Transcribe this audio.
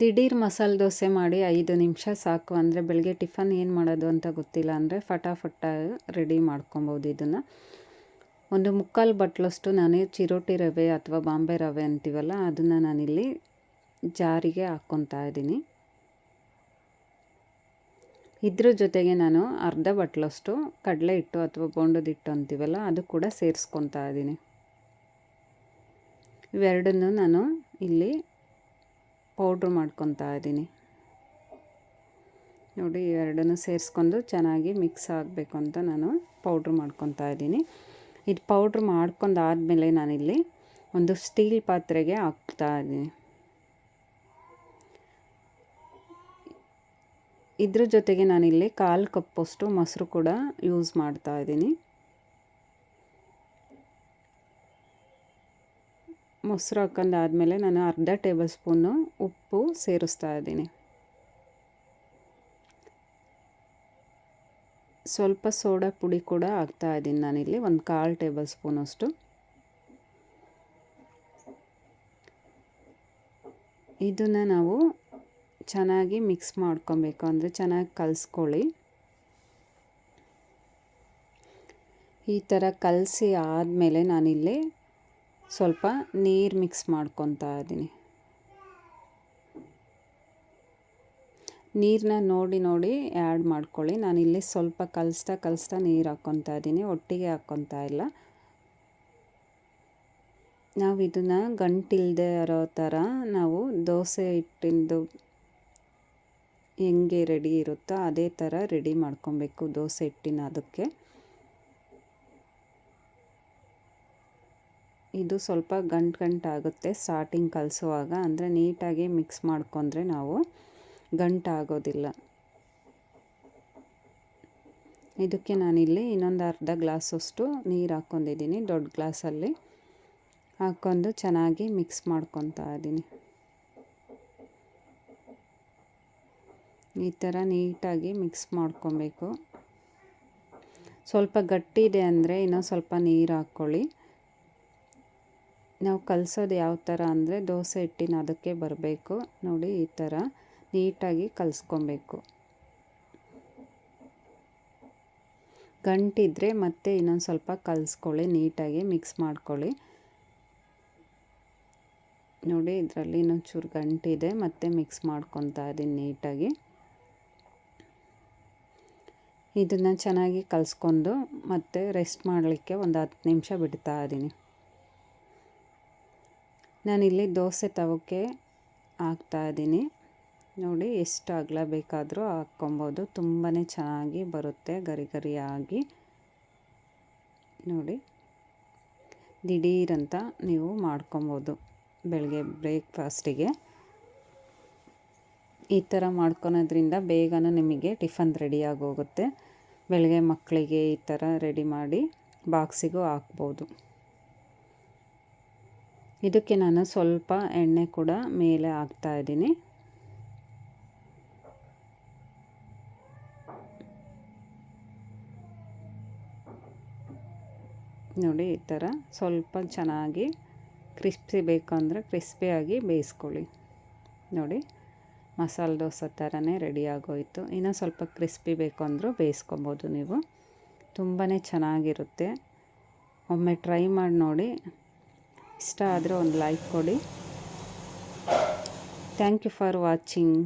ದಿಢೀರ್ ಮಸಾಲೆ ದೋಸೆ ಮಾಡಿ ಐದು ನಿಮಿಷ ಸಾಕು. ಅಂದರೆ ಬೆಳಗ್ಗೆ ಟಿಫನ್ ಏನು ಮಾಡೋದು ಅಂತ ಗೊತ್ತಿಲ್ಲ ಅಂದರೆ ಫಟಾಫಟ ರೆಡಿ ಮಾಡ್ಕೊಬೋದು ಇದನ್ನು. ಒಂದು ಮುಕ್ಕಾಲು ಬಟ್ಲಷ್ಟು ನಾನೇ ಚಿರೋಟಿ ರವೆ ಅಥವಾ ಬಾಂಬೆ ರವೆ ಅಂತೀವಲ್ಲ, ಅದನ್ನು ನಾನಿಲ್ಲಿ ಜಾರಿಗೆ ಹಾಕ್ಕೊತಾ ಇದ್ದೀನಿ. ಇದ್ರ ಜೊತೆಗೆ ನಾನು ಅರ್ಧ ಬಟ್ಲಷ್ಟು ಕಡಲೆ ಹಿಟ್ಟು ಅಥವಾ ಬೋಂಡದ ಹಿಟ್ಟು ಅಂತೀವಲ್ಲ, ಅದು ಕೂಡ ಸೇರಿಸ್ಕೊತಾ ಇದ್ದೀನಿ. ಇವೆರಡನ್ನು ನಾನು ಇಲ್ಲಿ ಪೌಡ್ರ್ ಮಾಡ್ಕೊತಾ ಇದ್ದೀನಿ. ನೋಡಿ ಎರಡನ್ನು ಸೇರಿಸ್ಕೊಂಡು ಚೆನ್ನಾಗಿ ಮಿಕ್ಸ್ ಆಗಬೇಕು ಅಂತ ನಾನು ಪೌಡ್ರ್ ಮಾಡ್ಕೊತಾ ಇದ್ದೀನಿ. ಇದು ಪೌಡ್ರ್ ಮಾಡ್ಕೊಂಡಾದಮೇಲೆ ನಾನಿಲ್ಲಿ ಒಂದು ಸ್ಟೀಲ್ ಪಾತ್ರೆಗೆ ಹಾಕ್ತಾ ಇದ್ದೀನಿ. ಇದ್ರ ಜೊತೆಗೆ ನಾನಿಲ್ಲಿ ಕಾಲು ಕಪ್ಪಷ್ಟು ಮೊಸರು ಕೂಡ ಯೂಸ್ ಮಾಡ್ತಾ ಇದ್ದೀನಿ. ಮೊಸರು ಹಾಕೊಂಡಾದಮೇಲೆ ನಾನು ಅರ್ಧ ಟೇಬಲ್ ಸ್ಪೂನು ಉಪ್ಪು ಸೇರಿಸ್ತಾ ಇದ್ದೀನಿ. ಸ್ವಲ್ಪ ಸೋಡಾ ಪುಡಿ ಕೂಡ ಹಾಕ್ತಾ ಇದ್ದೀನಿ ನಾನಿಲ್ಲಿ, ಒಂದು ಕಾಲು ಟೇಬಲ್ ಸ್ಪೂನಷ್ಟು. ಇದನ್ನು ನಾವು ಚೆನ್ನಾಗಿ ಮಿಕ್ಸ್ ಮಾಡ್ಕೊಬೇಕು, ಅಂದರೆ ಚೆನ್ನಾಗಿ ಕಲಿಸ್ಕೊಳ್ಳಿ. ಈ ಥರ ಕಲಸಿ ಆದಮೇಲೆ ನಾನಿಲ್ಲಿ ಸ್ವಲ್ಪ ನೀರು ಮಿಕ್ಸ್ ಮಾಡ್ಕೊತಾ ಇದ್ದೀನಿ. ನೀರನ್ನ ನೋಡಿ ನೋಡಿ ಆ್ಯಡ್ ಮಾಡ್ಕೊಳ್ಳಿ. ನಾನು ಇಲ್ಲಿ ಸ್ವಲ್ಪ ಕಲಿಸ್ತಾ ಕಲಿಸ್ತಾ ನೀರು ಹಾಕ್ಕೊತಾ ಇದ್ದೀನಿ. ಒಟ್ಟಿಗೆ ಹಾಕ್ಕೊತಾ ಇಲ್ಲ. ನಾವು ಇದನ್ನು ಗಂಟಿಲ್ಲದೆ ಇರೋ ಥರ ನಾವು ದೋಸೆ ಹಿಟ್ಟಿಂದು ಹೆಂಗೆ ರೆಡಿ ಇರುತ್ತೋ ಅದೇ ಥರ ರೆಡಿ ಮಾಡ್ಕೊಬೇಕು ದೋಸೆ ಹಿಟ್ಟಿನ ಅದಕ್ಕೆ. ಇದು ಸ್ವಲ್ಪ ಗಂಟು ಗಂಟಾಗುತ್ತೆ ಸ್ಟಾರ್ಟಿಂಗ್ ಕಲಿಸುವಾಗ. ಅಂದರೆ ನೀಟಾಗಿ ಮಿಕ್ಸ್ ಮಾಡ್ಕೊಂಡ್ರೆ ನಾವು ಗಂಟು ಆಗೋದಿಲ್ಲ. ಇದಕ್ಕೆ ನಾನಿಲ್ಲಿ ಇನ್ನೊಂದು ಅರ್ಧ ಗ್ಲಾಸಷ್ಟು ನೀರು ಹಾಕ್ಕೊಂಡಿದ್ದೀನಿ. ದೊಡ್ಡ ಗ್ಲಾಸಲ್ಲಿ ಹಾಕ್ಕೊಂಡು ಚೆನ್ನಾಗಿ ಮಿಕ್ಸ್ ಮಾಡ್ಕೊತಾ ಇದ್ದೀನಿ. ಈ ಥರ ನೀಟಾಗಿ ಮಿಕ್ಸ್ ಮಾಡ್ಕೊಬೇಕು. ಸ್ವಲ್ಪ ಗಟ್ಟಿ ಇದೆ ಅಂದರೆ ಇನ್ನೊಂದು ಸ್ವಲ್ಪ ನೀರು ಹಾಕ್ಕೊಳ್ಳಿ. ನಾವು ಕಲಸೋದು ಯಾವ ಥರ ಅಂದರೆ ದೋಸೆ ಹಿಟ್ಟಿನ ಅದಕ್ಕೆ ಬರಬೇಕು. ನೋಡಿ ಈ ಥರ ನೀಟಾಗಿ ಕಲಿಸ್ಕೊಬೇಕು. ಗಂಟಿದ್ರೆ ಮತ್ತೆ ಇನ್ನೊಂದು ಸ್ವಲ್ಪ ಕಲಿಸ್ಕೊಳ್ಳಿ, ನೀಟಾಗಿ ಮಿಕ್ಸ್ ಮಾಡ್ಕೊಳ್ಳಿ. ನೋಡಿ ಇದರಲ್ಲಿ ಇನ್ನೊಂದು ಚೂರು ಗಂಟಿದೆ, ಮತ್ತೆ ಮಿಕ್ಸ್ ಮಾಡ್ಕೊತಾ ಇದ್ದೀನಿ ನೀಟಾಗಿ. ಇದನ್ನು ಚೆನ್ನಾಗಿ ಕಲಿಸ್ಕೊಂಡು ಮತ್ತೆ ರೆಸ್ಟ್ ಮಾಡಲಿಕ್ಕೆ ಒಂದು ಹತ್ತು ನಿಮಿಷ ಬಿಡ್ತಾ ಇದ್ದೀನಿ. ನಾನಿಲ್ಲಿ ದೋಸೆ ತವಕ್ಕೆ ಹಾಕ್ತಾ ಇದ್ದೀನಿ. ನೋಡಿ, ಎಷ್ಟು ಅಗಲ ಬೇಕಾದರೂ ಹಾಕ್ಕೊಬೋದು. ತುಂಬಾ ಚೆನ್ನಾಗಿ ಬರುತ್ತೆ ಗರಿ ಗರಿಯಾಗಿ ನೋಡಿ, ದಿಢೀರಂತ ನೀವು ಮಾಡ್ಕೊಬೋದು ಬೆಳಗ್ಗೆ ಬ್ರೇಕ್ಫಾಸ್ಟಿಗೆ. ಈ ಥರ ಮಾಡ್ಕೊಳೋದ್ರಿಂದ ಬೇಗನೂ ನಿಮಗೆ ಟಿಫನ್ ರೆಡಿಯಾಗೋಗುತ್ತೆ ಬೆಳಗ್ಗೆ ಮಕ್ಕಳಿಗೆ ಈ ಥರ ರೆಡಿ ಮಾಡಿ ಬಾಕ್ಸಿಗೂ ಹಾಕ್ಬೋದು. ಇದಕ್ಕೆ ನಾನು ಸ್ವಲ್ಪ ಎಣ್ಣೆ ಕೂಡ ಮೇಲೆ ಹಾಕ್ತಾ ಇದ್ದೀನಿ. ನೋಡಿ, ಈ ಥರ ಸ್ವಲ್ಪ ಚೆನ್ನಾಗಿ ಕ್ರಿಸ್ಪಿ ಬೇಕು ಅಂದರೆ ಕ್ರಿಸ್ಪಿಯಾಗಿ ಬೇಯಿಸ್ಕೊಳ್ಳಿ. ನೋಡಿ, ಮಸಾಲೆ ದೋಸೆ ಥರನೇ ರೆಡಿ ಆಗೋಯಿತು. ಇನ್ನೂ ಸ್ವಲ್ಪ ಕ್ರಿಸ್ಪಿ ಬೇಕು ಅಂದರೂ ಬೇಯಿಸ್ಕೊಬೋದು ನೀವು. ತುಂಬಾ ಚೆನ್ನಾಗಿರುತ್ತೆ. ಒಮ್ಮೆ ಟ್ರೈ ಮಾಡಿ ನೋಡಿ. ಇಷ್ಟ ಆದರೆ ಒಂದು ಲೈಕ್ ಕೊಡಿ. Thank you for watching